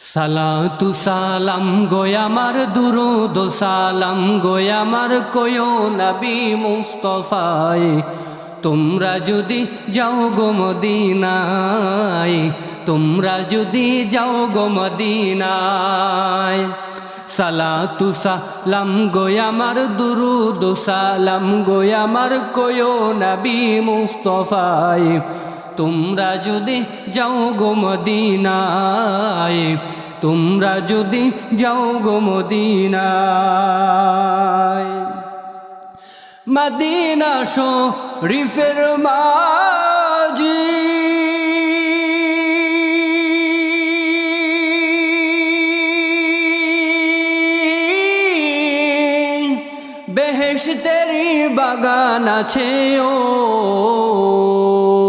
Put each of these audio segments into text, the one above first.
সালাতু সালাম গোয়ামার দুরুদ সালাম গোয়ামার কয়ো নবী মুস্তফায় তোমরা যদি যাও গো মদিনায়, তোমরা যদি যাও গো মদিনায়। সালাতু সালাম গোয়ামার দুরুদ সালাম গোয়ামার কয়ো নবী মুস্তফায় তোমরা যদি যাও গো মদিনায়, তোমরা যদি যাও গো মদিনায়। মদিনা শরীফের মাঝি। বেহেশতেরি বাগান আছে ও।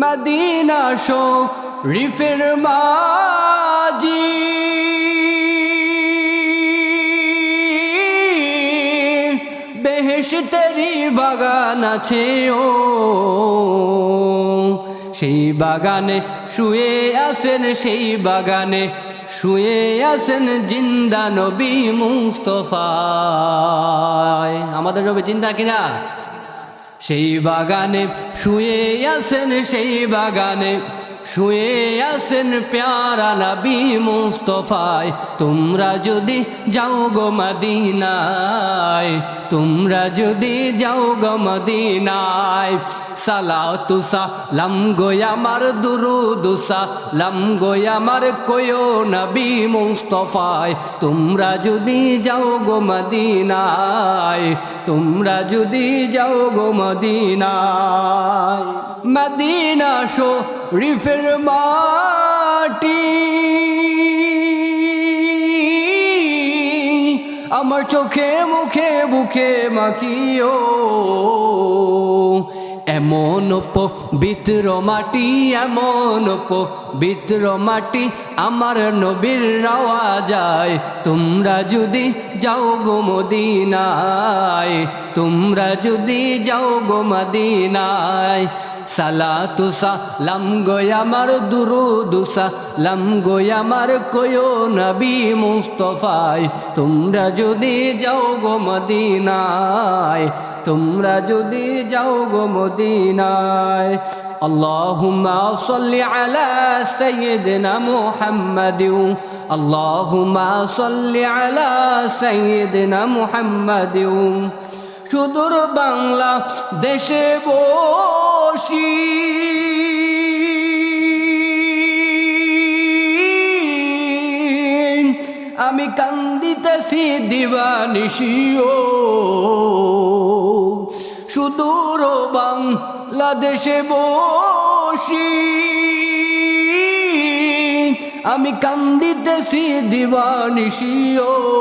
মদিনা শরীফের মাঝি বেহেশতেরি বাগান আছে ও, সেই বাগানে শুয়ে আছেন, সেই বাগানে শুয়ে আছেন জিন্দা নবী মুস্তফায়। আমাদের নবী জিন্দা কিনা? সেই বাগানে শুয়ে আছেন সেই বাগানে শুয়ে আছেন প্যারা নবী মুস্তফায়। তোমরা যদি যাও গো মদিনায়, তোমরা যদি যাও গো মদিনায়। সালাতু সালাম গো আমার দুরুদু সালাম গো আমার কয়ো নবী মুস্তফায়। তোমরা যদি যাও গো মদিনায়, তোমরা যদি যাও গো মদিনায়। মদিনা শরীফের মাটি। আমার চোখে মুখে বুকে মাখিও। এমন পবিত্র মাটি, এমন পবিত্র মাটি আমার নবীর রাওয়া যায়। তোমরা যদি যাও গো মদিনায়, তোমরা যদি যাও গো মদিনায় সালাতু সালাম গো আমার দুরুদু সালাম গো আমার কয়ো নবী মুস্তফায় তোমরা যদি যাও গো মদিনায় তোমরা যদি যাও গো মদিনায় اللهم صل على سيدنا محمد اللهم صل على سيدنا محمد সুদূর বাংলা দেশে বসি আমি কান্দিতেছি দিবানিশিও। সুদূর বাংলাদেশে বসি। আমি কান্দিতেছি দিবানিশিও।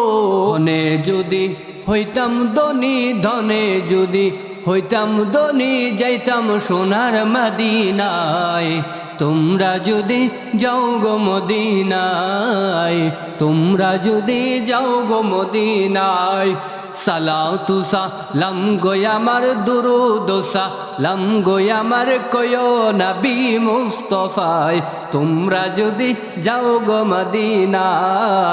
ধনে যদি হইতাম ধনী, ধনে যদি হইতাম ধনী, যাইতাম সোনার মাদিনায়। তোমরা যদি যাও গো মদিনায়, তোমরা যদি যাও গো মদিনায়। সালাও সালাতু সালাম গোয়ামার দুরুদ, সালাম গোয়ামার কয়ো নবী মুস্তফায়। তোমরা যদি যাও গো মদিনায়।